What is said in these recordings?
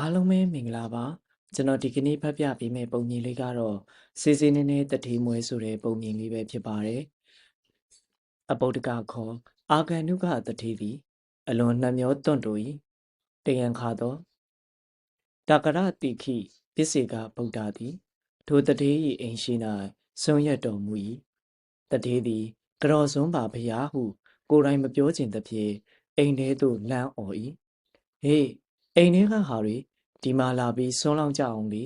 အားလုံးပဲမင်္ဂလာပါကျွန်တော်ဒီကနေ့ဖတ်ပြပေးမယ့်ပုံမြင်လေးကတော့စေစေနည်းနည်းတတိမွဲဆိုတဲ့ပုံမြင်လေးပဲဖြစ်ပါတယ်အပုဒ္ဒကခေါ်အာဂန္ဓုကတတိသည်အလွန်နှမျောတွန့်တို့၏တယံခါသောတကရတိခိပစ္စေကဗုဒ္ဓသည် ထိုတတိ၏အိမ်ရှိ၌ဆုံးရတော်မူ၏တတိသည်ကရောစွန်းပါဖျားဟု ကိုယ်တိုင်မပြောခြင်းသဖြင့်အိမ်ထဲသို့လမ်းអော်၏ဟေး အိမ်ထဲကဟာတွေဒီမှာလာပြီးဆွန်းလောင်းကြအောင်လေ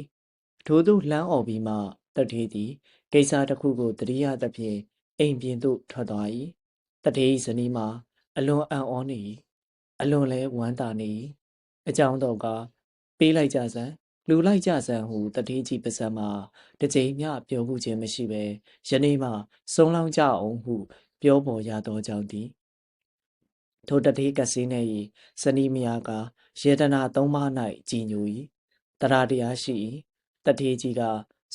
ထို့သို့လှမ်းអော်ပြီးမှတထေးသည်ကိစ္စတစ်ခုကိုတတိယသဖြင့်အိမ်ပြင်သို့ထွက်သွား၏တထေး၏ဇနီးမှာအလွန်အံ့ဩနေ၏အလွန်လဲဝမ်းသာနေ၏အကြောင်းတော့ကပေးလိုက်ကြစမ်းလူလိုက်ကြစမ်းဟုတထေးကြီးပါဇက်မှတစ်ကြိမ်မျှပြောမှုခြင်းမရှိဘဲယနေ့မှဆွန်းလောင်းကြအောင်ဟု ပြောပေါ်ရသောကြောင့်သည် ထိုတတိကစီးနေ၏ဇနီးမယားကယေတနာသုံးပါး၌ကြည်ညို၏တရားတရားရှိ၏တတိကြီးက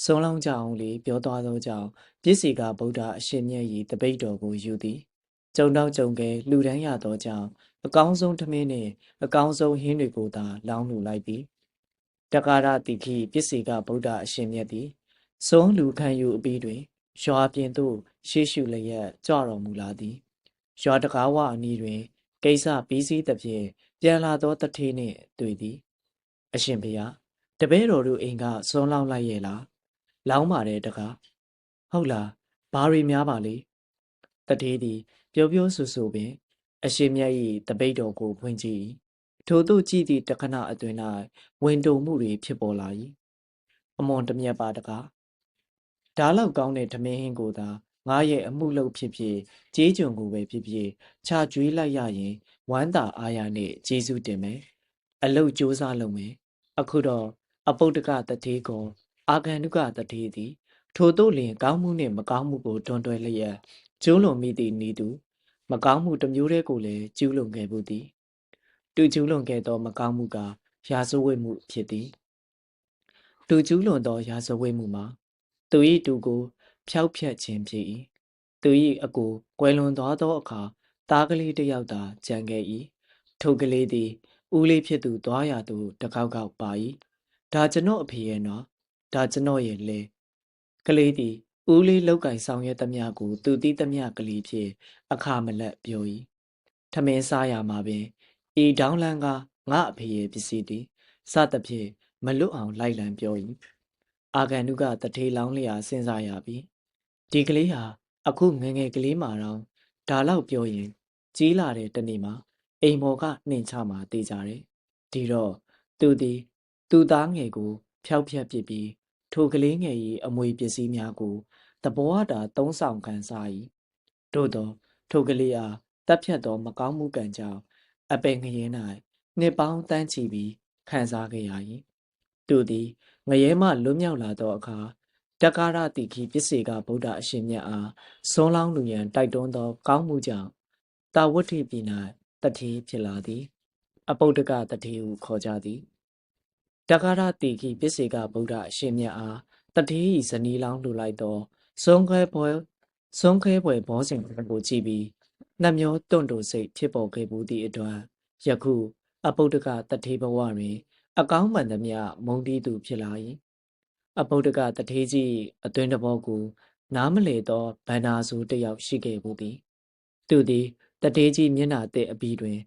ဆုံးလောင်းကြအောင်လေပြောသွားသောကြောင့်ပြည့်စီကဗုဒ္ဓအရှင်မြတ်၏တပိတ်တော်ကိုယူသည်ကြုံတော့ကြုံကဲလူတန်းရသောကြောင့်အကောင်းဆုံးထမင်းနှင့်အကောင်းဆုံးဟင်းတွေကိုသာလောင်းလူလိုက်သည်တက္ကရာတိခိပြည့်စီကဗုဒ္ဓအရှင်မြတ်သည်ဆုံးလူခံယူအပြီးတွင်ရွာပြင်သို့ရှေးရှုလျက်ကြွတော်မူလာသည်ရွာတကားဝအနီးတွင် ကိစ္စပြီးစည်းသဖြင့်ပြန်လာသောတထေးနှင့်တွေ့သည် အရှင်ဘုရားတပည့်တော်တို့အိမ်ကစွန်းလောင်းလိုက်ရဲ့လားလောင်းပါတယ်တကားဟုတ်လားဘာတွေများပါလေတထေးသည်ပျော်ပျော်ဆူဆူပင် အရှင်မြတ်၏တပိတ်တော်ကိုဖွင့်ကြည့်ထို့သို့ကြည့်သည့်တခဏအတွင်း၌ဝင်တုံမှုတွေဖြစ်ပေါ်လာ၏အမွန်တမြတ်ပါတကားဓာလောက်ကောင်းတဲ့ဓမင်းဟင်းကိုသာ ငါရဲ့အမှုလုပ်ဖြစ်ဖြစ်ကြေးကျွန်ကိုပဲဖြစ်ဖြစ်ခြာကျွေးလိုက်ရရင်ဝမ်းသာအားရနဲ့ကျေးဇူးတင်မယ်အလုတ်စ조사လုပ်မယ်အခုတော့အပုဒ္ဒကတတိကောအာဂန္ဓုကတတိသည် ထို့သို့လျင်ကောင်းမှုနှင့်မကောင်းမှုကိုတွန်တွဲလျက်ကျိုးလွန်မိသည့်ဤသူမကောင်းမှုတစ်မျိုးတည်းကိုလည်းကျူးလွန်ခဲ့မှုသည်တူကျူးလွန်ခဲ့သောမကောင်းမှုကရာဇဝတ်မှုဖြစ်သည်တူကျူးလွန်သောရာဇဝတ်မှုမှာသူ၏တူကို ဖျောက်ဖျက်ခြင်းဖြစ်၏သူ၏အကိုကွယ်လွန်သွားသောအခါသားကလေးတစ်ယောက်သာကြံခဲ့၏ထိုကလေးသည်ဦးလေးဖြစ်သူသွားရသူတကောက်ကောက်ပါ၏ဒါကျွန်တော်အဖေရဲ့နော်ဒါကျွန်တော်ရဲ့လေကလေးသည်ဦးလေးလောက်ကင်ဆောင်ရွက်သမျှကိုသူသိသမျှကလေးဖြင့်အခါမလက်ပြော၏ထမင်းစားရမှာပင်ဤဒေါင်းလန်းကငါအဖေရဲ့ပစ္စည်းသည်စသဖြင့်မလွတ်အောင်လိုက်လံပြော၏အာဂန္ဓုကတထေးလောင်းလျာစဉ်းစားရပြီ ဒီကလေးဟာအခုငငယ်ကလေးမှာတော့ဒါလောက်ပြောရင် ကြီးလာတဲ့တနေ့မှာအိမ်မော်ကနှင်ချမှာတေးကြတယ်ဒီတော့သူသည်သူသားငယ်ကို ဖျောက်ဖျက်ပစ်ပြီးထိုကလေးငယ်၏အမွေပစ္စည်းများကိုတဘောအတာသုံးဆောင်ခံစား၏တို့သောထိုကလေးအားတပ်ဖြတ်သောမကောင်းမှုကံကြောင့်အပင်ငရင်၌နှစ်ပေါင်းတန်းချီပြီးခံစားခဲ့ရ၏သူသည်ငရဲမှလွတ်မြောက်လာသောအခါ တက္ကရာတိခိပစ္စေကဗုဒ္ဓအရှင်မြတ်အားဆွန်းလောင်းလူရန်တိုက်တွန်းသော ကောင်းမှုကြောင့်တာဝဋ္ဌိပြည်၌တတိဖြစ်လာသည် အပုဒ္ဒကတတိဟုခေါ်ကြသည်တက္ကရာတိခိပစ္စေကဗုဒ္ဓအရှင်မြတ်အားတတိဤဇနီးလောင်းလှူလိုက်သောဆုံးခဲပွဲဆုံးခဲပွဲဘောစဉ်ကိုကြည့်ပြီးနှမျောတွန့်တိုစိတ်ဖြစ်ပေါ်ခဲ့ဘူးသည့်အတွက်ယခု အပုဒ္ဒကတတိဘဝတွင် အကောင်းမှန်သမျှမုံတီးသူဖြစ်လာ၏ အပုဒ္ဒကတထေးကြီးအတွင်တဘောကို နားမလေသောဗန္နာစုတယောက်ရှိခဲ့ဘူးသည်သူသည်တထေးကြီးမျက်နှာသည့်အပြီးတွင်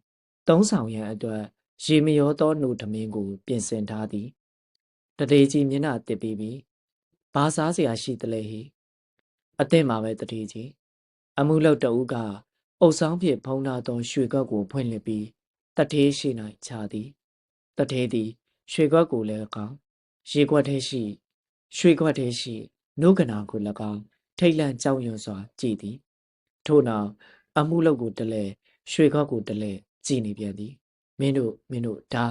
သုံးဆောင်ရန်အတွက်ရေမရောသောနှုတ်ထမင်းကို ပြင်ဆင်ထားသည်တထေးကြီးမျက်နှာတစ်ပြီးပြီးဘာစားစရာရှိသလဲဟိအသင့်မှာပဲတထေးကြီးအမှုလောက်တဦးကအုပ်ဆောင်ဖြင့်ဖုံးထားသောရွှေကောက်ကိုဖွင့်လှစ်ပြီးတထေးရှိ၌ခြာသည်တထေးသည်ရွှေခွက်ကိုလည်းကောင်းရေခွက်ထဲရှိ ရွှေခွက်ထဲရှိနှုတ်ကနာကို၎င်းထိတ်လန့်ကြောက်ရွံ့စွာ ကြည်သည် ထို့နောက်အမှုလုပ်ကိုတလဲရွှေခွက်ကိုတလဲကြည်နေပြန်သည်မင်းတို့မင်းတို့ဒါ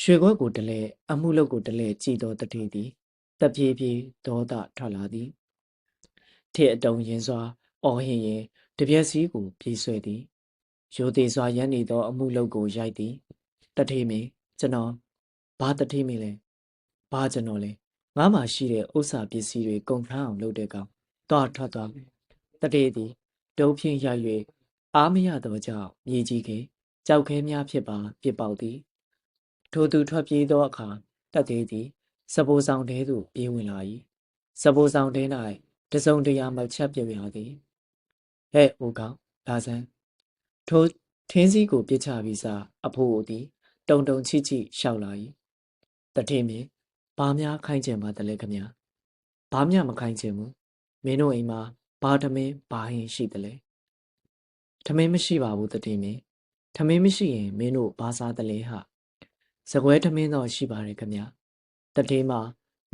ရွှေခွက်ကိုတလဲအမှုလုပ်ကိုတလဲကြည်သောတထေးသည်တပြေးပြေးဒေါသထွက်လာသည်ထေအတုံရင်စွာအော်ဟင်ရင်တပြက်စီးကိုပြေးဆွဲသည်ရိုသေစွာရန်နေသော အမှုလုပ်ကိုရိုက်သည်တထေးမင်းကျွန်တော်ဘာတထေးမင်းလဲဘာကျွန်တော်လဲ ငါမှရှိတဲ့ဥစ္စာပစ္စည်းတွေကုန်ထမ်းအောင်လုပ်တဲ့ကောင်တွားထွက်သွားတထေးသည်ဒုံဖြင့်ရိုက်၍အားမရသောကြောင့်မြေကြီးကကြောက်ခဲများဖြစ်ပါပြစ်ပေါက်သည်ထိုသူထွက်ပြေးသောအခါတက်သေးသည်စပိုးဆောင်တဲသို့ပြေးဝင်လာ၏စပိုးဆောင်တဲ၌တစုံတရာမချက်ပြုတ်ရသည်ဟဲ့ဦးကောင်လာစမ်းထိုထင်းစည်းကိုပြစ်ချပြီးစားအဖိုးသည် တုံတုံချိချိရှောက်လာ၏တထင်းမြင် ဘာများခိုင်းချင်ပါတလဲခမညာဘာမျှမခိုင်းချင်ဘူးမင်းတို့အိမ်မှာဘာထမင်းဘာဟင်ရှိတလဲထမင်းမရှိပါဘူးတထင်းမြင်ထမင်းမရှိရင်မင်းတို့ဘာစားတလဲဟာစကွဲထမင်းတော့ရှိပါတယ်ခမညာတထင်းမှာ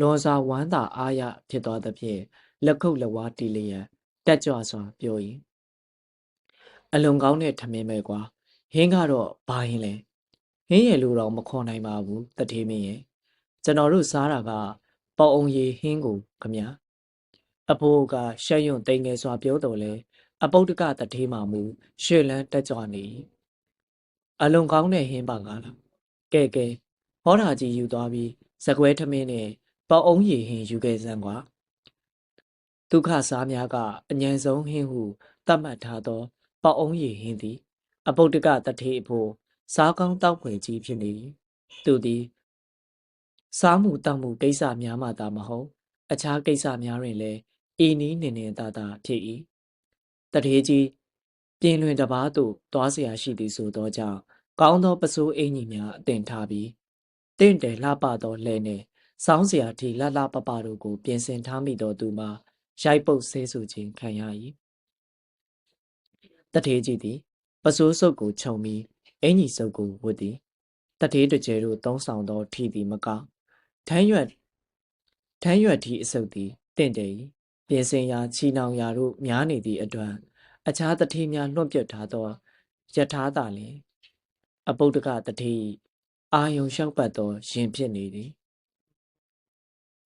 လွန်စာဝမ်းသာအားရဖြစ်သွားသဖြင့်လက်ခုပ်လက်ဝါးတီလျက်တက်ကြွစွာပြော၏အလွန်ကောင်းတဲ့ထမင်းပဲကွာဟင်းကတော့ဘာဟင်းလဲဟင်းရည်လို့တော့မခေါ်နိုင်ပါဘူးတထေးမင်းရဲ့ ကျွန်တော်တို့စားတာကပေါအောင်ရည်ဟင်းကိုခမညာအဖိုးကရှက်ရွံ့တိမ်ငယ်စွာပြောတော်လဲအပုတ်တကတထေးမှမူရှေ့လန်းတက်ကြွနေ၏အလွန်ကောင်းတဲ့ဟင်းပါကလားကဲကဲဟောတာကြီးယူသွားပြီးဇကွဲထမင်းနဲ့ပေါအောင်ရည်ဟင်းယူခဲ့စမ်းကွာဒုက္ခစားများကအញ្ញံဆုံးဟင်းဟုသတ်မှတ်ထားသောပေါအောင်ရည်ဟင်းသည် အပုတ်တကတထေးအဖို့စားကောင်းတောက်ဖွယ်ကြီးဖြစ်နေ၏သူသည် စားမှုတောက်မှုကိစ္စများမှသာမဟုတ်အခြားကိစ္စများတွင်လည်းဤနည်းနေနေသာသာဖြစ်၏တထေးကြီးပြင်းလွင်တပားသို့သွားเสียရှိသည်ဆိုသောကြောင့်ကောင်းသောပစိုးအင်ကြီးများအတင်ထားပြီးတင့်တယ်လှပသောလှဲနှင့်စောင်းเสียထီလှလှပပတို့ကိုပြင်ဆင်ထားမိသောသူမှာရိုက်ပုတ်ဆဲဆူခြင်းခံရ၏တထေးကြီးသည်ပစိုးစုပ်ကိုခြုံပြီးအင်ကြီးစုပ်ကိုဝတ်သည်တထေးတကျဲတို့သုံးဆောင်သောထီသည်မကော င်းထမ်းရွက်ထမ်းရွက်ထီအစုပ်သည်တင့်တယ်၏ပြင်ဆင်ရာချီနောင်ရာတို့များနေသည့်အတွက်အခြားတထေးများလွှတ်ပြတ်ထားသောယထာသာလျင်အပုဒ္ဒကတထေးအာယုံလျှောက်ပတ်သောရင်ဖြစ်နေသည်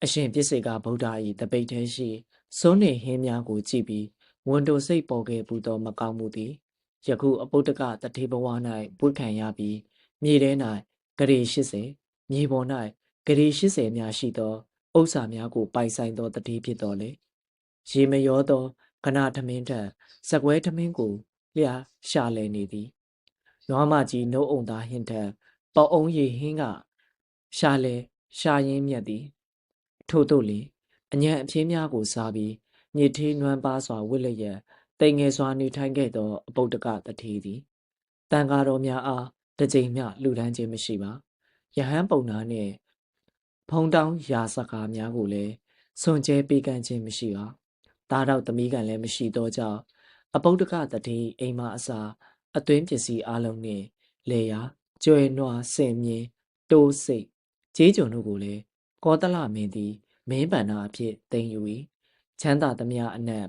အရှင်ပြစ္ဆေကဗုဒ္ဓ၏တပိတ်ထဲရှိစွန်းနေဟင်းများကိုကြည့်ပြီးဝန်တိုစိတ်ပေါ်ခဲ့ပူသောမကောင်းမှုသည်ယခုအပုဒ္ဒကတထေဘဝ၌ပွေခံရပြီးမြေထဲ၌ဂရေ80မြေပေါ်၌ ဂရေ80များရှိသောဥစ္စာများကိုပိုင်ဆိုင်သောတတိဖြစ်တော်လေရေမရောသောကနာထမင်းထက်စကွဲထမင်းကိုလျာရှာလဲနေသည်နွားမကြီးနှုတ်အုံသားဟင်းထက်ပေါအုံရီဟင်းကရှာလဲရှာရင်းမြတ်သည်ထို့သို့လေအညံအပြင်းများကိုစားပြီးညစ်ထေးနွမ်းပါစွာဝစ်လျက်တိမ်ငယ်စွာနေထိုင်ခဲ့သောအပုဒ္ဒကတထေသည်တန်ဃာတော်များအားတစ်ကြိမ်မျှလှူဒန်းခြင်းမရှိပါယဟန်ပုံနာနှင့် ဖုံတောင်းရာစကားများကိုလည်းစွန်ကျဲပေးကမ်းခြင်းမရှိပါတားတော့သမီးကလည်းမရှိသောကြောင့်အပုဒ္ဒကတတိအိမ်မအစာအသွင်းပစ္စည်းအလုံးနှင့်လေယာကျွဲနွားစင်မြင်းတိုးစိတ်ကြေးကြုံတို့ကိုလည်းကောသလမင်းသည်မင်းပန္နာအဖြစ်သိမ်းယူ၏ချမ်းသာသမျှအနက်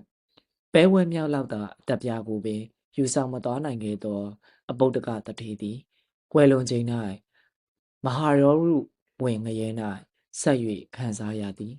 ပဲဝဲမြောက်လောက်သာအတက်ပြားကိုပင်ယူဆောင်မသွားနိုင်ခဲ့သော အပုဒ္ဒကတတိသည်ကွယ်လွန်ချိန်၌မဟာရောရု ဝင်ငရဲ၌ဆက်၍ခံစားရသည်